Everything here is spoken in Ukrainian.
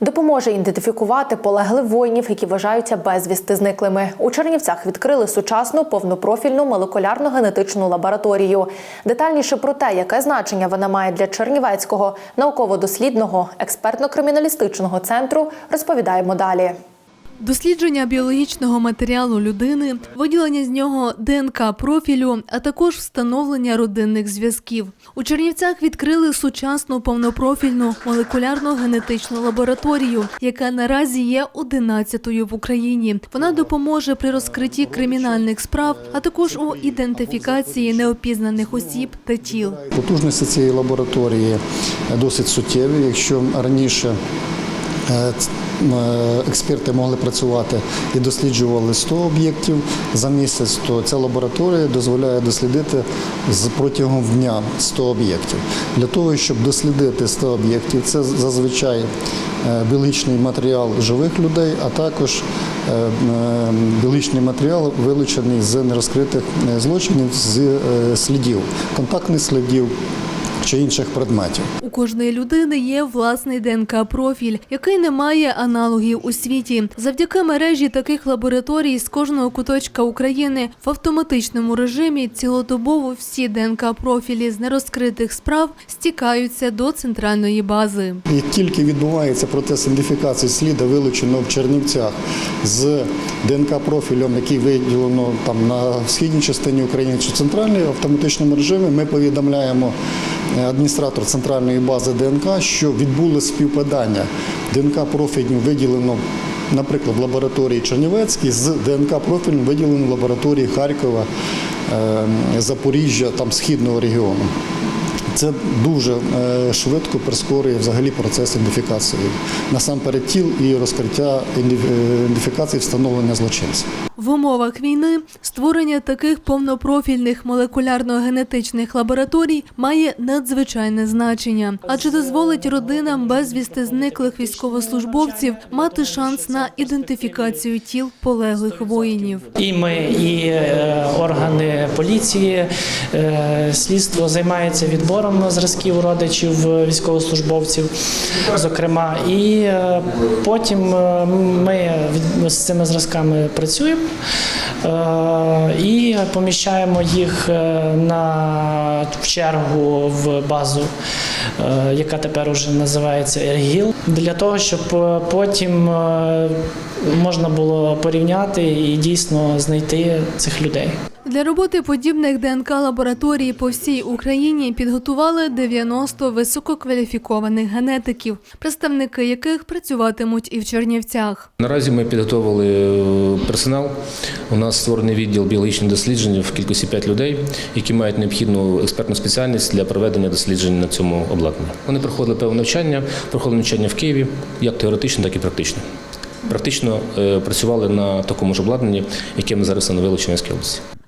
Допоможе ідентифікувати полеглих воїнів, які вважаються безвісти зниклими. У Чернівцях відкрили сучасну повнопрофільну молекулярно-генетичну лабораторію. Детальніше про те, яке значення вона має для Чернівецького науково-дослідного експертно-криміналістичного центру, розповідаємо далі. Дослідження біологічного матеріалу людини, виділення з нього ДНК профілю, а також встановлення родинних зв'язків. У Чернівцях відкрили сучасну повнопрофільну молекулярно-генетичну лабораторію, яка наразі є 11-ю в Україні. Вона допоможе при розкритті кримінальних справ, а також у ідентифікації неопізнаних осіб та тіл. Потужності цієї лабораторії досить суттєві. Якщо раніше е, експерти могли працювати і досліджували 100 об'єктів за місяць, то ця лабораторія дозволяє дослідити протягом дня 100 об'єктів. Для того, щоб дослідити 100 об'єктів, це зазвичай е, біологічний матеріал живих людей, а також е, е, біологічний матеріал вилучений з нерозкритих е, злочинів з е, слідів, контактних слідів чи інших предметів. Кожної людини є власний ДНК-профіль, який не має аналогів у світі. Завдяки мережі таких лабораторій з кожного куточка України в автоматичному режимі цілодобово всі ДНК-профілі з нерозкритих справ стікаються до центральної бази. Як тільки відбувається процес ідентифікації сліда, вилученого в Чернівцях з ДНК профілем, який виділено там на східній частині України чи центральній автоматичному режимі, ми повідомляємо е, адміністратор центральної бази ДНК, що відбули співпадання. ДНК профільню виділено, наприклад, в лабораторії Чернівецькій з ДНК профілем виділено в лабораторії Харкова, е, Запоріжжя, там східного регіону. Це дуже е, швидко прискорює взагалі процес ідентифікації насамперед тіл і розкриття е, ідентифікації встановлення злочинців. В умовах війни створення таких повнопрофільних молекулярно-генетичних лабораторій має надзвичайне значення, адже дозволить родинам безвісти зниклих військовослужбовців мати шанс на ідентифікацію тіл полеглих воїнів. І ми, і е, органи поліції, слідство займається відбором зразків родичів військовослужбовців, зокрема. І е, потім е, ми з цими зразками працюємо е, і поміщаємо їх е, на в чергу в базу, е, яка тепер уже називається ЕРГІЛ, для того, щоб е, потім е, можна було порівняти і дійсно знайти цих людей. Для роботи подібних ДНК лабораторій по всій Україні підготували 90 висококваліфікованих генетиків, представники яких працюватимуть і в Чернівцях. Наразі ми підготовили е, персонал. У нас створений відділ біологічних досліджень в кількості 5 людей, які мають необхідну експертну спеціальність для проведення досліджень на цьому обладнанні. Вони проходили певне навчання, проходили навчання в Києві, як теоретично, так і практично. Практично е, працювали на такому ж обладнанні, яке ми зараз встановили в Чернівській області.